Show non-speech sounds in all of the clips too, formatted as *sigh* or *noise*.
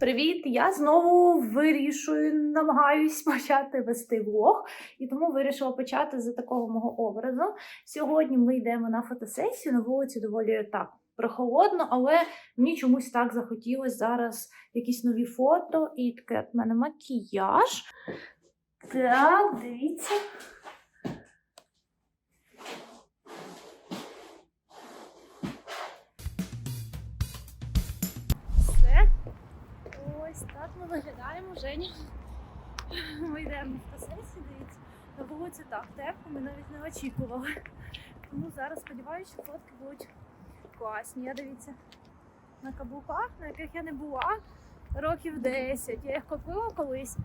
Привіт! Я знову вирішую, намагаюсь *laughs* почати вести влог, і тому вирішила почати з такого мого образу. Сьогодні ми йдемо на фотосесію на вулиці доволі так прохолодно, але мені чомусь так захотілося зараз якісь нові фото, і таке от мене макіяж. Так, дивіться. Виглядаємо, Женя. *laughs* Ми йдемо в фотосесію, дивіться. На вулиці так тепло, ми навіть не очікували. Тому зараз сподіваюся, що фотки будуть класні. Я дивіться на каблуках, на яких я не була років 10. Я їх купила колись.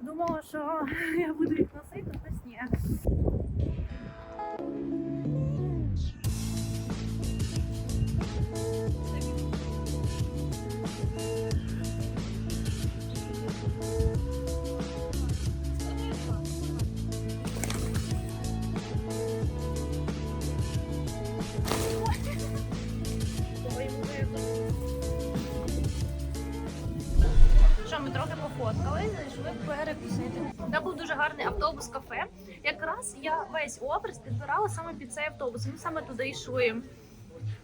Думала, що *laughs* я буду їх носити, автобус. Ми саме туди йшли.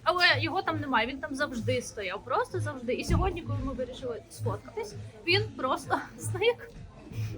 Але його там немає, він там завжди стояв, просто завжди. І сьогодні, коли ми вирішили сфоткатись, він просто *laughs* зник.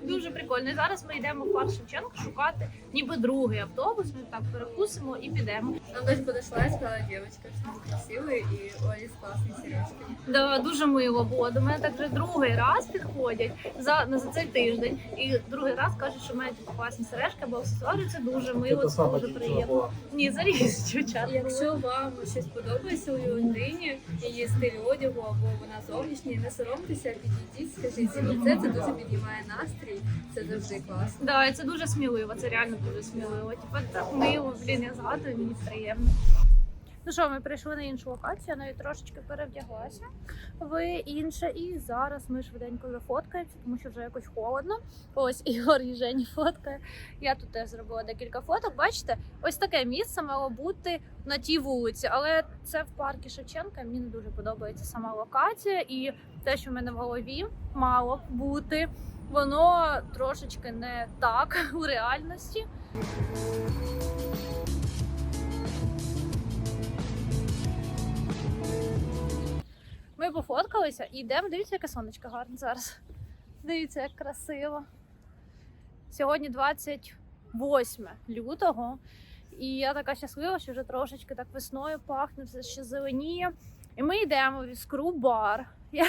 Дуже прикольно. І зараз ми йдемо в парк Шевченка шукати ніби другий автобус. Ми так перекусимо і підемо. Нам дочь подошла и сказала, девочка, что вы красивые и у Олі классные сережки. Да, дуже мило було. До мене так вже другий раз підходять за, ну, за цей тиждень. І другий раз кажуть, що мають класні сережки або аксесуари. Це дуже мило, це дуже приємно. Ні, заріз дівчат. Якщо вам щось подобається у людині, її стиль одягу або вона зовнішня, не соромтеся, підійдіть, скажіть їй це, це дуже піднімає настрій, це завжди класно. Да, і це дуже сміливо, це реально дуже сміливо. Типа так мило, блін, я згадую, мені приємно. Ну що, ми прийшли на іншу локацію, я навіть трошечки перевдяглася в інше. І зараз ми швиденько зафоткаємося, тому що вже якось холодно. Ось Ігор і Жені фоткає. Я тут теж зробила декілька фоток. Бачите, ось таке місце мало бути на тій вулиці, але це в парку Шевченка. Мені не дуже подобається сама локація і те, що в мене в голові мало бути. Воно трошечки не так *laughs* у реальності. Ми пофоткалися і йдемо. Дивіться, яке сонечко гарне зараз. Дивіться, як красиво. Сьогодні 28 лютого, і я така щаслива, що вже трошечки так весною пахне, все ще зеленіє. І ми йдемо в іскру бар. Я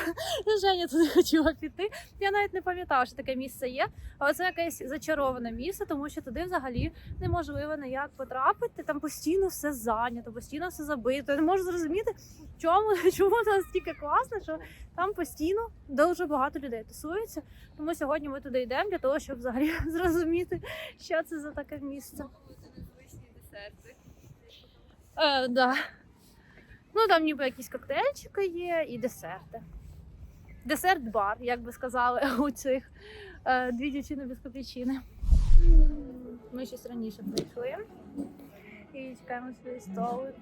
Женя туди хотіла піти. Я навіть не пам'ятала, що таке місце є. Але це якесь зачароване місце, тому що туди взагалі неможливо ніяк потрапити. Там постійно все зайнято, постійно все забито. Я не можу зрозуміти, чому *laughs* чому це настільки класно, що там постійно дуже багато людей тусується. Тому сьогодні ми туди йдемо для того, щоб взагалі *laughs* зрозуміти, що це за таке місце. Е, да. Ну там ніби якісь коктейльчики є і десерти. Десерт-бар, як би сказали *laughs* у цих е, дві дівчини без копійчини. Ми щось раніше прийшли. І чекаємо свій столик.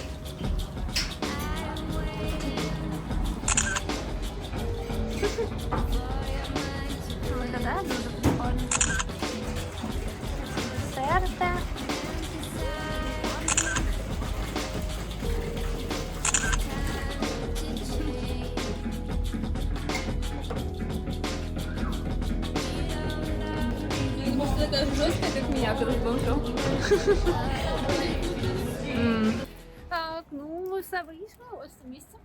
*laughs* Так, ну все вийшли, ось це місце.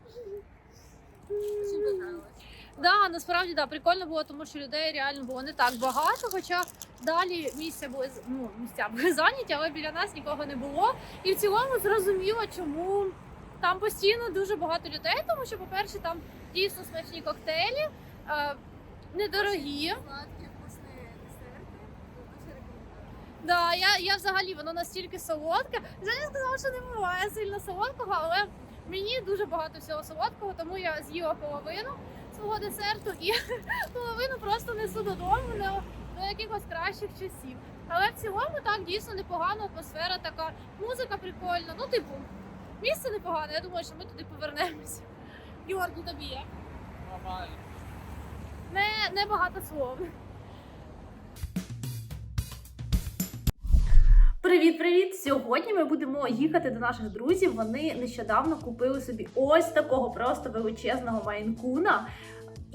Да, насправді да, прикольно було, тому що людей реально було не так багато. Хоча далі місця були ну, місця були зайняті, але біля нас нікого не було. І в цілому зрозуміло, чому там постійно дуже багато людей, тому що, по-перше, там дійсно смачні коктейлі, е, недорогі. Сладкие, вкусные десерты. Дуже рекомендую. Да, я, я взагалі воно настільки солодке. Женя сказала, що не буває сильно солодкого, але мені дуже багато всього солодкого, тому я з'їла половину. свого десерту і *laughs* половину просто несу додому на- до якихось кращих часів. Але в цілому так дійсно непогана атмосфера, така музика прикольна. Ну, типу, місце непогане. Я думаю, що ми туди повернемося. Георгій, тобі є? Нормально. Не, не багато слов. Привіт, привіт! Сьогодні ми будемо їхати до наших друзів. Вони нещодавно купили собі ось такого просто величезного майнкуна.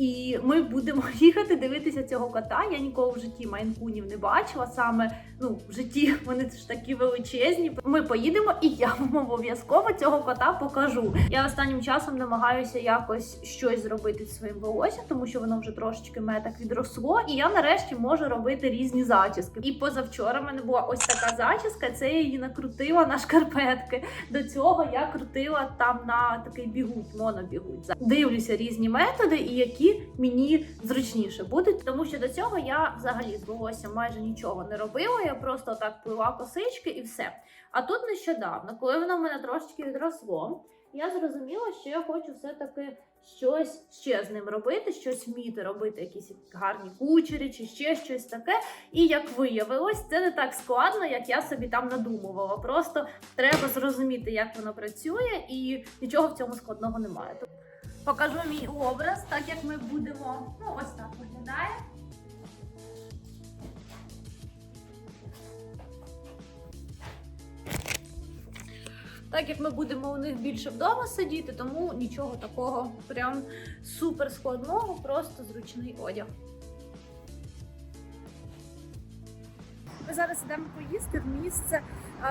І ми будемо *laughs* їхати дивитися цього кота. Я ніколи в житті майнкунів не бачила. Саме ну в житті *laughs* вони ж такі величезні. Ми поїдемо, і я вам обов'язково цього кота покажу. Я останнім часом намагаюся якось щось зробити зі своїм волоссям, тому що воно вже трошечки мене так відросло. І я нарешті можу робити різні зачіски. І позавчора в мене була ось така зачіска. Це я її накрутила на шкарпетки. До цього я крутила там на такий бігуть, монобігуть. Дивлюся різні методи, і які мені зручніше будуть, тому що до цього я взагалі з волоссям майже нічого не робила. Я просто так плила косички і все. А тут нещодавно, коли воно в мене трошечки відросло, я зрозуміла, що я хочу все-таки щось ще з ним робити, щось вміти робити, якісь гарні кучері чи ще щось таке. І як виявилось, це не так складно, як я собі там надумувала. Просто треба зрозуміти, як воно працює, і нічого в цьому складного немає. Покажу мій образ, так як ми будемо. Ну, ось так виглядає. Так як ми будемо у них більше вдома сидіти, тому нічого такого прям супер складного, просто зручний одяг. Ми зараз йдемо поїсти в місце,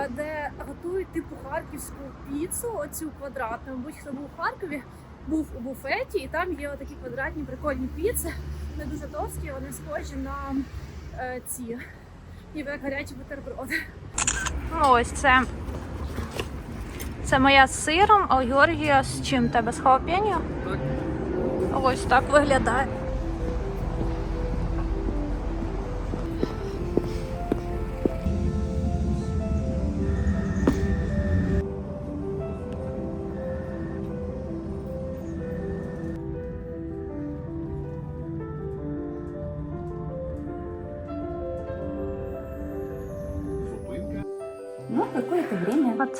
де готують типу харківську піцу, оцю квадратну. Мабуть, хто був у Харкові, був у буфеті, і там є такі квадратні прикольні піци. Вони дуже товсті, вони схожі на е, ці, ніби як гарячі бутерброди. Ну, ось це. Це моя з сиром, а Георгія з чим тебе? З халапеньо? Так. Ось так виглядає.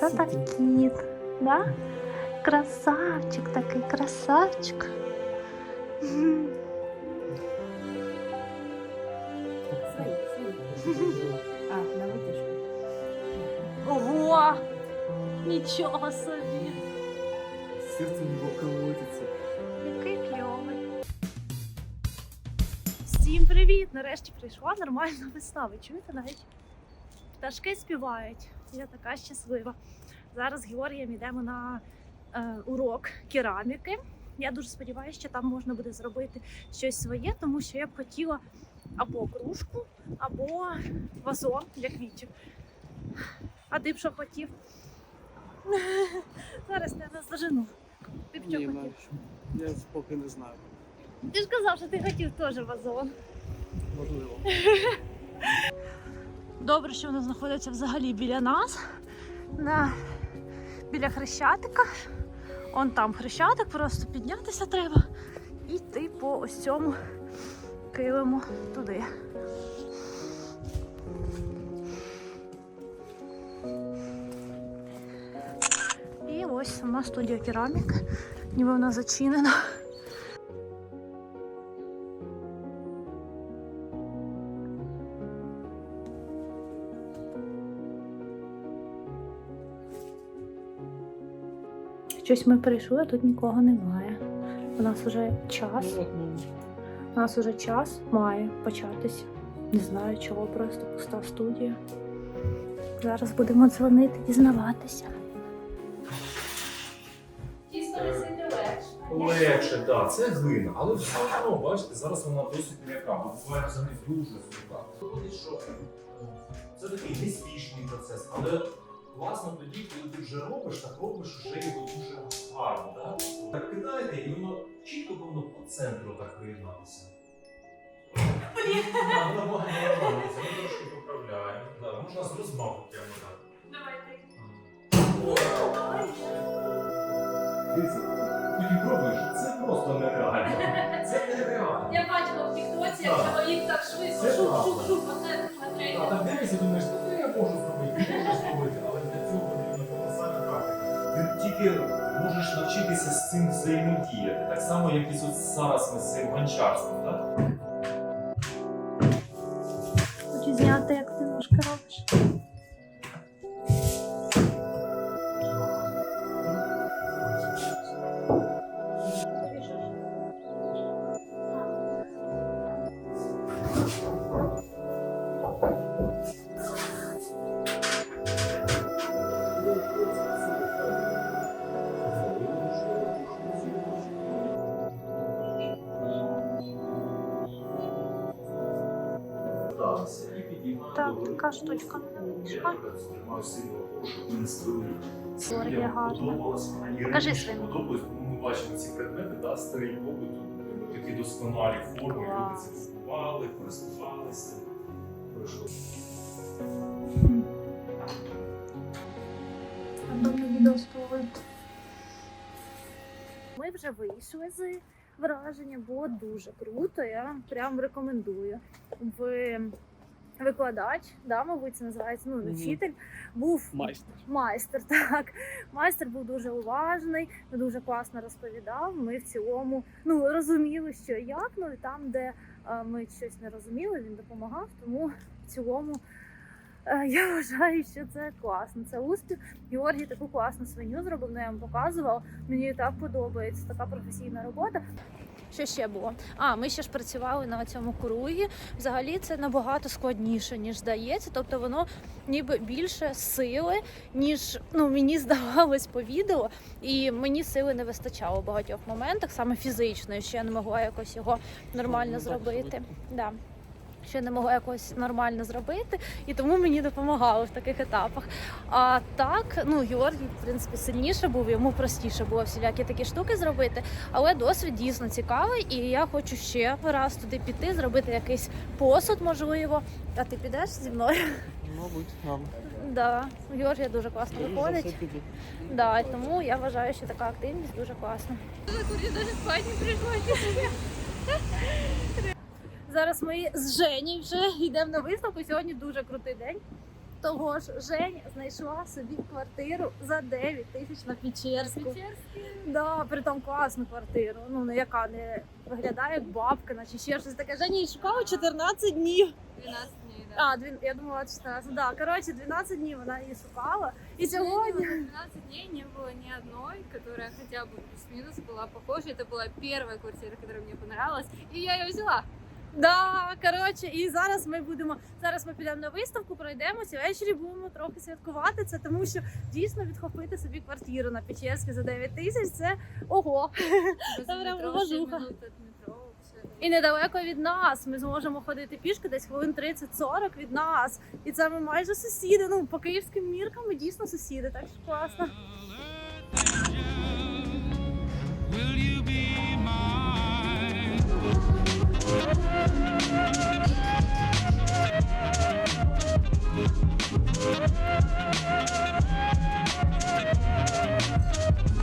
Оце так кіт, да? Красавчик такий, красавчик. *laughs* А, на. Ого! Нічого собі! Серце не колотиться. Який кльовий. Всім привіт! Нарешті прийшла нормальна весна. Ви чуєте навіть? Пташки співають. Я така щаслива. Зараз з Георгієм йдемо на е, урок кераміки. Я дуже сподіваюся, що там можна буде зробити щось своє, тому що я б хотіла або кружку, або вазон для квітів. А ти б що хотів? *laughs* Зараз тебе зажену. Ти б що Ні, хотів? Я поки не знаю. Ти ж казав, що ти хотів теж вазон. Можливо. *laughs* Добре, що воно знаходиться взагалі біля нас, на... біля хрещатика. Он там хрещатик, просто піднятися треба і йти по ось цьому килиму туди. І ось сама студія кераміки, ніби вона зачинена. Щось ми прийшли, а тут нікого немає. У нас вже час. У нас уже час має початися. Не знаю чого, просто пуста студія. Зараз будемо дзвонити, дізнаватися. Тісто висити легше. Легше, так, да, це глина, але все одно, бачите, зараз вона досить м'яка, бо буває взагалі дуже сука. Виходить, що е, це такий неспішний процес, але класно тоді, коли ти вже робиш, так робиш вже його дуже гарно. Да? Так кидаєте, і воно чітко повинно по центру так воно багато робиться, ми трошки поправляємо. Да, можна з розмаху прямо так. Давайте. Потім пробуєш, це просто нереально. Це нереально. Я бачила в Тіктоці, як Так. чоловік так швидко, Це шук, правда. шук, шук, одне, друге, А так дивишся, думаєш, ну я можу зробити, можу зробити, Ти можеш навчитися з цим взаємодіяти, так само, як і зараз ми з цим гончарством. Так? Хочу зняти, як ти ножки робиш. Так, така штучка мене вийшла. Георгія гарно. Покажи своїм. ми бачимо ці предмети, да, старий побут, такі досконалі форми, люди це купували, користувалися. Пройшло. Відео. Ми вже вийшли з враження, було дуже круто. Я прям рекомендую. В викладач, да, мабуть, це називається, ну, не вчитель, був Майстер. майстер. *laughs* Так, майстер був дуже уважний, дуже класно розповідав. Ми в цілому ну розуміли, що як. Ну і там, де е, ми щось не розуміли, він допомагав. Тому в цілому я вважаю, що це класно. Це успіх. Георгій таку класну свиню зробив. Ну, я вам показувала. Мені так подобається. Така професійна робота. Що ще було? А, ми ще ж працювали на цьому кругі. Взагалі це набагато складніше, ніж здається. Тобто воно ніби більше сили, ніж ну мені *laughs* здавалось по відео, і мені сили не вистачало в багатьох моментах, саме фізичної, що я не могла якось його нормально Ну, зробити. Да. Ще не могла якось нормально зробити, і тому мені допомагало в таких етапах. А так, ну Георгій, в принципі, сильніше був, йому простіше було всілякі такі штуки зробити. Але досвід дійсно цікавий, і я хочу ще раз туди піти, зробити якийсь посуд, можливо. А ти підеш зі мною? Мабуть, нам. Да, Георгія дуже класно виходить. Да, і тому я вважаю, що така активність дуже класна. Зараз ми з Жені вже йдемо на виставку. Сьогодні дуже крутий день. Того ж Жень знайшла собі квартиру за 9 тисяч на Печерську. Да, притом класну квартиру. Ну не яка не виглядає як бабка, наче ще щось таке. Женя її шукала 14 днів. 12 дней, да. А, дві... я думала 14. Да, коротше, 12 днів вона її шукала. І К сожалению, сьогодні. за 12 дней не было ни одной, которая хотя бы плюс-минус была похожа. Это была первая квартира, которая мне понравилась, и я ее взяла. Да, коротше, і зараз ми будемо. Зараз ми підемо на виставку, пройдемося. Ввечері будемо трохи святкувати це, тому що дійсно відхопити собі квартиру на Печерській за 9 тисяч це ого. Возле прям метро, уважуха. 7 минут от метро. всё. І недалеко від нас. Ми зможемо ходити пішки десь хвилин 30-40 від нас. І це ми майже сусіди. Ну, по київським міркам ми дійсно сусіди, так що класно.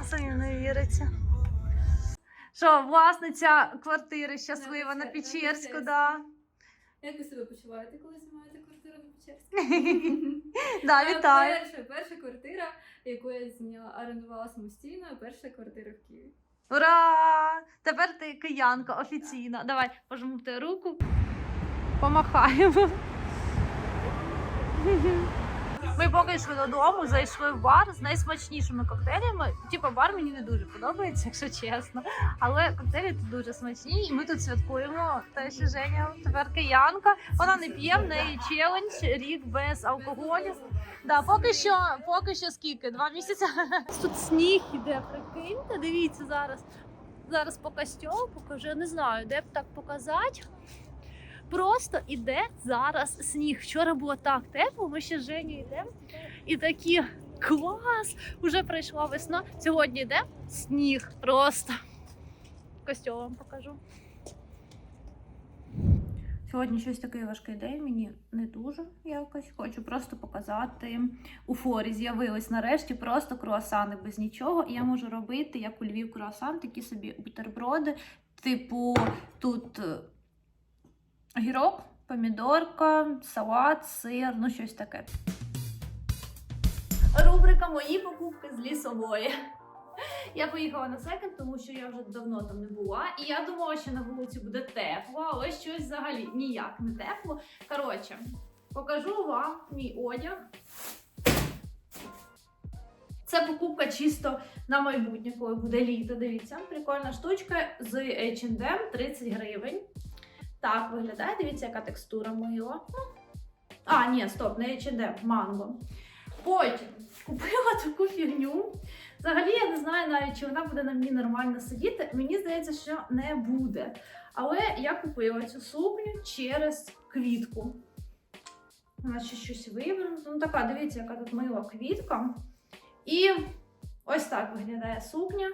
квартиру. Та не віриться. Що, власниця квартири щаслива на Печерську, Печерську. да. Як ви себе почуваєте, коли знімаєте квартиру на Печерській? *laughs* Да, Е, вітаю. Перша, перша квартира, яку я зняла, орендувала самостійно, перша квартира в Києві. Ура! Тепер ти киянка офіційна. Давай, пожму тебе руку. помахаємо. *laughs* Ми поки йшли додому, зайшли в бар з найсмачнішими коктейлями. Типа бар мені не дуже подобається, якщо чесно. Але коктейлі тут дуже смачні, і ми тут святкуємо те, що Женя тепер киянка. Вона не п'є, в неї челендж, рік без алкоголю. Да, поки що, поки що скільки? Два місяці. *laughs* Тут сніг іде, прикиньте. Дивіться зараз. Зараз по костюму покажу. Я не знаю, де б так показати. Просто іде зараз сніг. Вчора було так тепло, ми ще з Женю йдемо. І такі клас! Уже прийшла весна. Сьогодні йде сніг просто. Костюм вам покажу. Сьогодні щось такий важкий день, мені не дуже якось. Хочу просто показати. У форі з'явились нарешті просто круасани без нічого. І я можу робити, як у Львів круасан, такі собі бутерброди. Типу, тут огірок, помідорка, салат, сир, ну щось таке. Рубрика Мої покупки з лісової. Я поїхала на секонд, тому що я вже давно там не була. І я думала, що на вулиці буде тепло, але щось взагалі ніяк не тепло. Коротше, покажу вам мій одяг. Це покупка чисто на майбутнє, коли буде літо. Дивіться, прикольна штучка з H&M 30 гривень. Так виглядає. Дивіться, яка текстура мила. А, ні, стоп, не H&M, манго. Потім купила таку фігню. Взагалі я не знаю навіть, чи вона буде на мені нормально сидіти. Мені здається, що не буде. Але я купила цю сукню через квітку. Вона ще щось вивернута. Ну така, дивіться, яка тут мила квітка. І ось так виглядає сукня.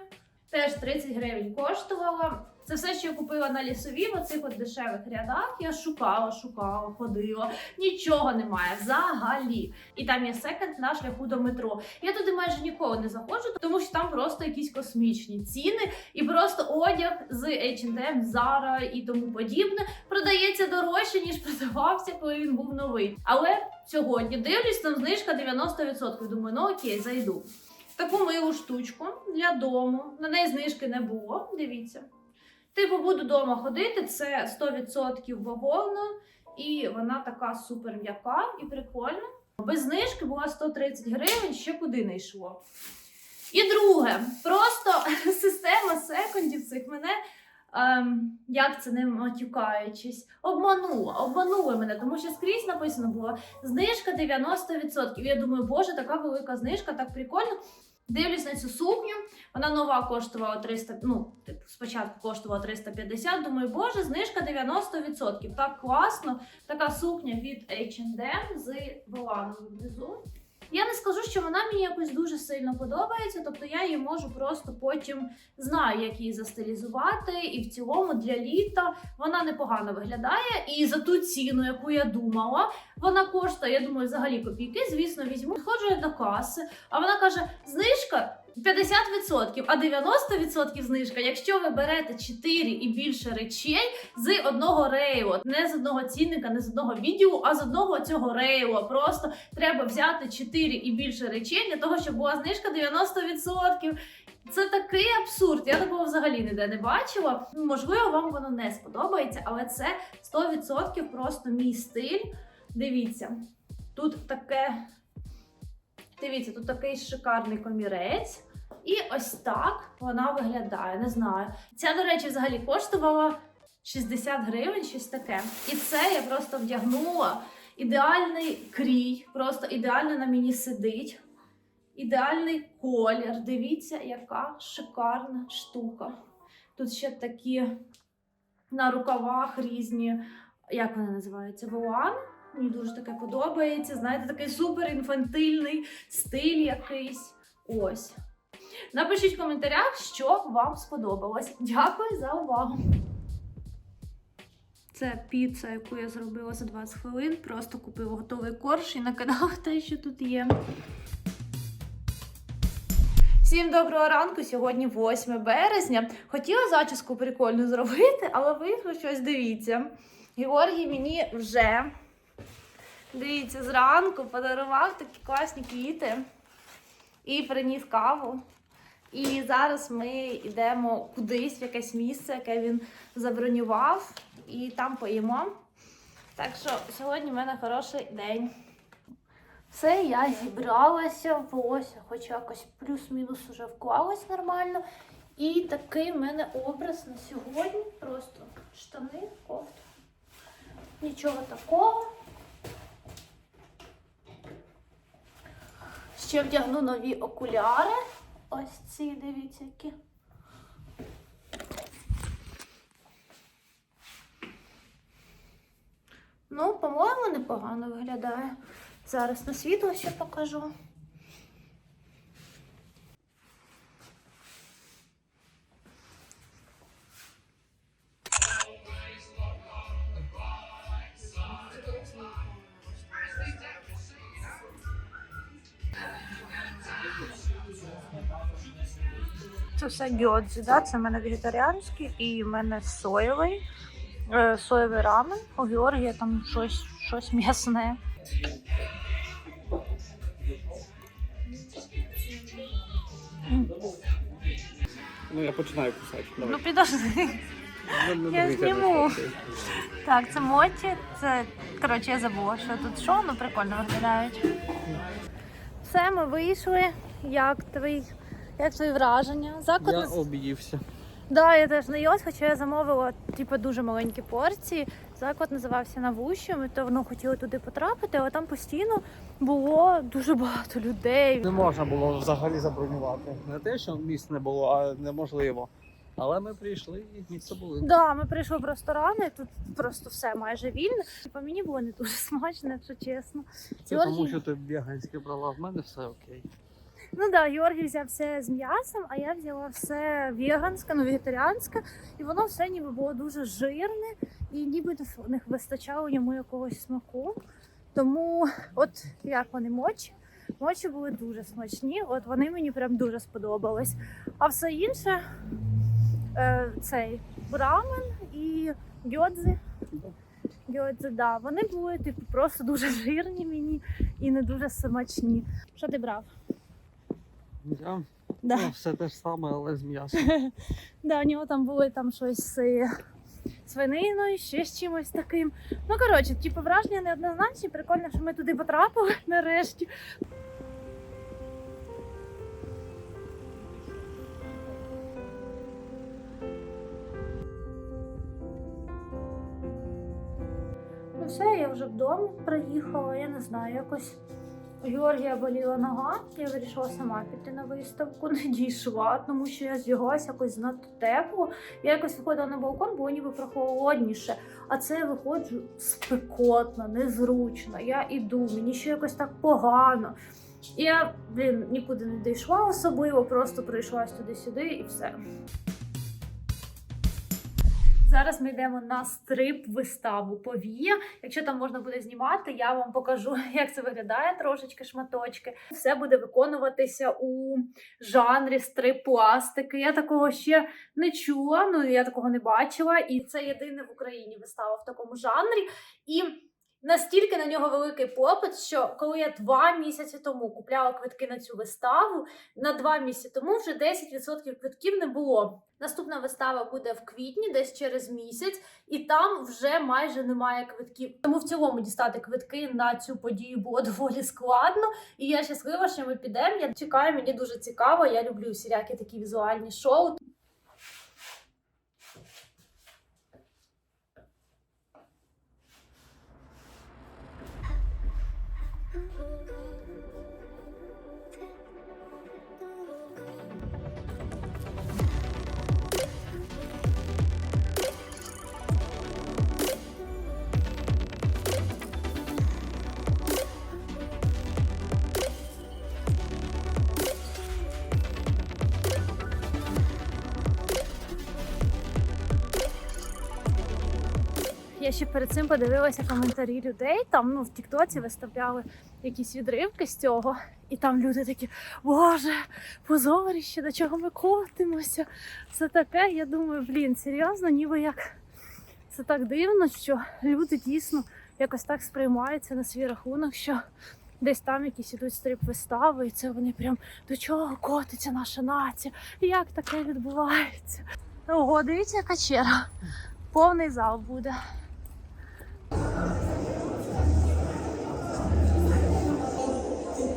Теж 30 гривень коштувала. Це все, що я купила на лісові, в оцих от дешевих рядах. Я шукала, шукала, ходила. Нічого немає взагалі. І там є секонд на шляху до метро. Я туди майже ніколи не заходжу, тому що там просто якісь космічні ціни, і просто одяг з H&M, Zara і тому подібне продається дорожче, ніж продавався, коли він був новий. Але сьогодні дивлюсь, там знижка 90%. Думаю, ну окей, зайду. Таку милу штучку для дому. На неї знижки не було. Дивіться. Типу, буду вдома ходити, це 100% бавовна, і вона така супер м'яка і прикольна. Без знижки була 130 гривень, ще куди не йшло. І друге, просто *laughs* система секундів цих мене, ем, як це не матюкаючись, обманула. Обманула мене, тому що скрізь написано було знижка 90%. Я думаю, боже, така велика знижка, так прикольно. Дивлюсь на цю сукню, вона нова коштувала 300, ну, типу, спочатку коштувала 350, думаю, боже, знижка 90%. Так класно. Така сукня від H&M з воланом внизу. Я не скажу, що вона мені якось дуже сильно подобається, тобто я її можу просто потім знаю, як її застилізувати. І в цілому для літа вона непогано виглядає. І за ту ціну, яку я думала, вона коштує, я думаю, взагалі копійки. Звісно, візьму. сходжу до каси, а вона каже: знижка 50%, а 90% знижка, якщо ви берете 4 і більше речей з одного рейлу. Не з одного цінника, не з одного відділу, а з одного цього рейлу. Просто треба взяти 4 і більше речей для того, щоб була знижка 90%. Це такий абсурд. Я такого взагалі ніде не бачила. Можливо, вам воно не сподобається, але це 100% просто мій стиль. Дивіться, тут таке. Дивіться, тут такий шикарний комірець. І ось так вона виглядає. Не знаю. Ця, до речі, взагалі коштувала 60 гривень, щось таке. І це я просто вдягнула. Ідеальний крій, просто ідеально на мені сидить. Ідеальний колір. Дивіться, яка шикарна штука. Тут ще такі на рукавах різні, як вони називаються? Волан. Мені дуже таке подобається. Знаєте, такий супер інфантильний стиль якийсь. Ось. Напишіть в коментарях, що вам сподобалось. Дякую за увагу. Це піца, яку я зробила за 20 хвилин. Просто купила готовий корж і накидала те, що тут є. Всім доброго ранку! Сьогодні 8 березня. Хотіла зачіску прикольну зробити, але вийшло щось, дивіться. Георгій мені вже, дивіться, зранку подарував такі класні квіти і приніс каву. І зараз ми йдемо кудись в якесь місце, яке він забронював, і там поїмо. Так що сьогодні в мене хороший день. Все, я зібралася, волосся хоч якось плюс-мінус уже вклалось нормально. І такий в мене образ на сьогодні. Просто штани, кофта. Нічого такого. Ще вдягну нові окуляри. Ось ці, дивіться, які. Ну, по-моєму, непогано виглядає. Зараз на світло ще покажу. Це все гьодзи, да? це в мене вегетаріанський і в мене соєвий, е, соєвий рамен. У Георгія там щось, щось м'ясне. Ну, я починаю кусати. Ну підожди. я зніму. Так, це моті. Це коротше, я забула, що тут що, ну прикольно виглядають. Все, ми вийшли. Як твої, як твої враження? Заклад Я нас- об'ївся. Да, я теж наїлась, хоча я замовила типу, дуже маленькі порції. Заклад називався Навущу, ми то воно хотіли туди потрапити, але там постійно було дуже багато людей. Не можна було взагалі забронювати. Не те, що місць не було, а неможливо. Але ми прийшли і місце були. Да, ми прийшли в ресторан, і тут просто все майже вільне. Типа мені було не дуже *laughs* смачно, якщо чесно. Це Георгій- тому, що ти веганське брала, в мене все окей. Ну да, Георгій взяв все з м'ясом, а я взяла все веганське, ну вегетаріанське, і воно все ніби було дуже жирне, і ніби не вистачало йому якогось смаку. Тому, от як вони мочі, мочі були дуже смачні, от вони мені прям дуже сподобались. А все інше, е, цей рамен і гьодзи. Гьодзи, да, вони були типу просто дуже жирні мені і не дуже смачні. Що ти брав? Я Да. ну, все те ж саме, але з м'ясом. *laughs* Да, у нього там були там щось з свининою, ще з чимось таким. Ну, коротше, типу, враження неоднозначні. Прикольно, що ми туди потрапили *laughs* нарешті. Ну все, я вже вдома приїхала, я не знаю, якось Георгія боліла нога, я вирішила сама піти на виставку, *laughs* не дійшла, тому що я зліглася якось занадто тепло. Я якось виходила на балкон, було ніби прохолодніше. А це я виходжу спекотно, незручно. Я іду, мені ще якось так погано. І я, блін, нікуди не дійшла особливо, просто прийшлась туди-сюди і все. Зараз ми йдемо на стрип-виставу Повія. Якщо там можна буде знімати, я вам покажу, *laughs* як це виглядає трошечки шматочки. Все буде виконуватися у жанрі стрип-пластики. Я такого ще не чула, ну я такого не бачила. І це єдине в Україні вистава в такому жанрі. І настільки на нього великий попит, що коли я два місяці тому купляла квитки на цю виставу, на два місяці тому вже 10% квитків не було. Наступна вистава буде в квітні, десь через місяць, і там вже майже немає квитків. Тому в цілому дістати квитки на цю подію було *laughs* доволі складно. І я щаслива, що ми підемо. Я чекаю, мені дуже цікаво. Я люблю всілякі такі візуальні шоу. Ще перед цим подивилася коментарі людей. Там ну в Тіктоці виставляли якісь відривки з цього, і там люди такі: Боже, позорище, до чого ми котимося? Це таке. Я думаю, блін, серйозно, ніби як це так дивно, що люди дійсно якось так сприймаються на свій рахунок, що десь там якісь ідуть стрип-вистави, і це вони прям до чого котиться наша нація? Як таке відбувається? Ого, дивіться, яка черга. Повний зал буде. І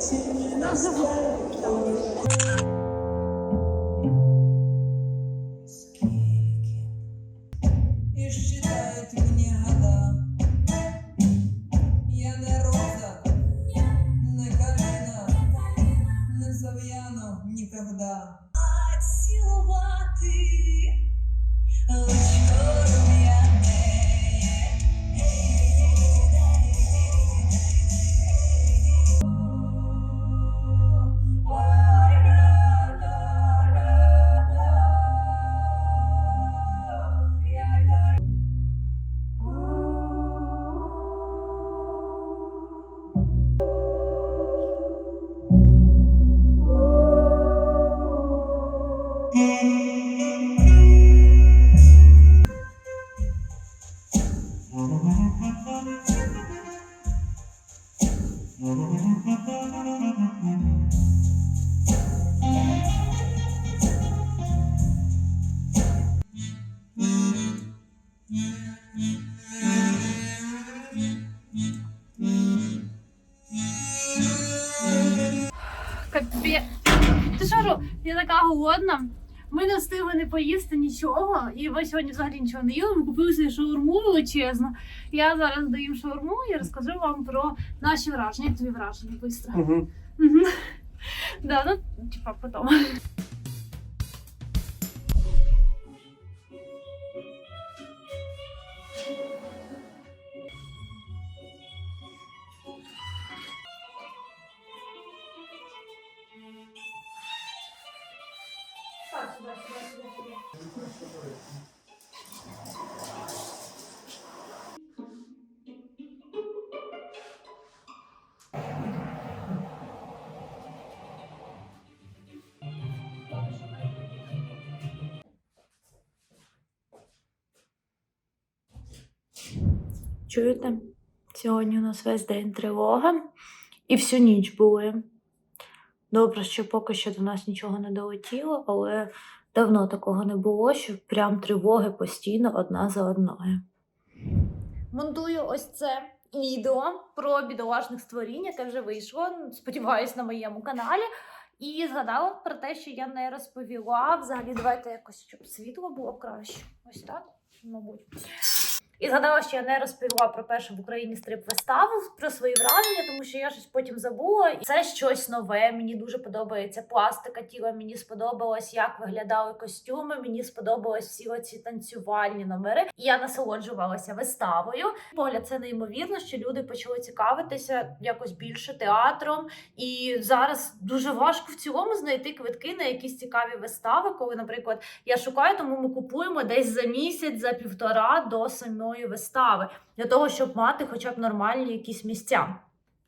не поїсти нічого, і ми сьогодні взагалі нічого не їли. Ми купили собі шаурму величезну. Я зараз доїм шаурму і розкажу вам про наші враження. Як тобі враження швидко? Угу. Угу. Да, ну, типа, потом. Чуєте? Сьогодні у нас весь день тривога і всю ніч були. Добре, що поки що до нас нічого не долетіло, але давно такого не було, що прям тривоги постійно одна за одною. Монтую ось це відео про бідолашних створінь, яке вже вийшло, сподіваюсь, на моєму каналі. І згадала про те, що я не розповіла. Взагалі, давайте якось, щоб світло було краще. Ось так, мабуть. І згадала, що я не розповіла про першу в Україні стрип-виставу про свої враження, тому що я щось потім забула. І це щось нове. Мені дуже подобається пластика тіла. Мені сподобалось, як виглядали костюми. Мені сподобалось всі оці танцювальні номери. І я насолоджувалася виставою. Погляд, це неймовірно, що люди почали цікавитися якось більше театром. І зараз дуже важко в цілому знайти квитки на якісь цікаві вистави, коли, наприклад, я шукаю, тому ми купуємо десь за місяць, за півтора до самої вистави для того, щоб мати хоча б нормальні якісь місця.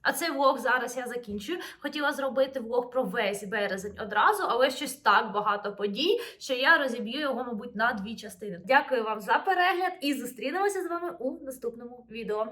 А цей влог зараз я закінчую. Хотіла зробити влог про весь березень одразу, але щось так багато подій, що я розіб'ю його, мабуть, на дві частини. Дякую вам за перегляд і зустрінемося з вами у наступному відео.